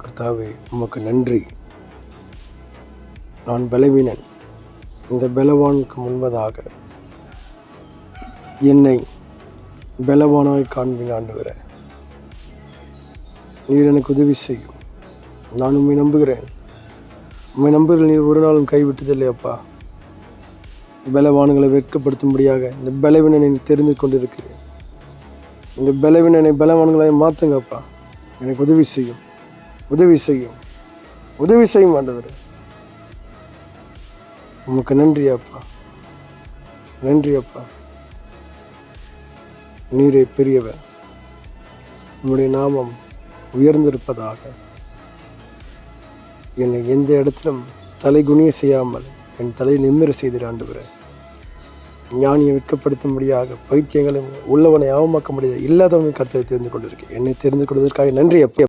கர்த்தாவே உமக்கு நன்றி. நான் பலவீனன். இந்த பலவானுக்கு முன்பதாக என்னை பலவானாய் காண்பின் ஆண்டவரே. நீர் எனக்கு உதவி செய்யும். நான் உண்மை நம்புகிறேன். உண்மை நம்புகிற நீர் ஒரு நாளும் கைவிட்டதில்லை அப்பா. பலவான்களை வெட்கப்படுத்தும்படியாக இந்த பலவீனனை தெரிந்து கொண்டிருக்கிறேன். இந்த பலவீனனை பலவான்களை மாற்றுங்கப்பா எனக்கு உதவி செய்யும். உதவி செய்யும். உதவி செய்யும் ஆண்டவர். உமக்கு நன்றி அப்பா. நன்றி அப்பா. நீரை பெரியவர். உம்முடைய நாமம் உயர்ந்திருப்பதாக. என்னை எந்த இடத்திலும் தலை குனிய செய்யாமல் என் தலை நிம்மர செய்திட ஆண்டவர். ஞானியை விற்கப்படுத்தும்படியாக பைத்தியங்களும் உள்ளவனை அவமாக்க முடியாது இல்லாதவனை கருத்தை தெரிந்து கொண்டிருக்கேன் என்னை தெரிந்து கொள்வதற்காக நன்றி அப்பா.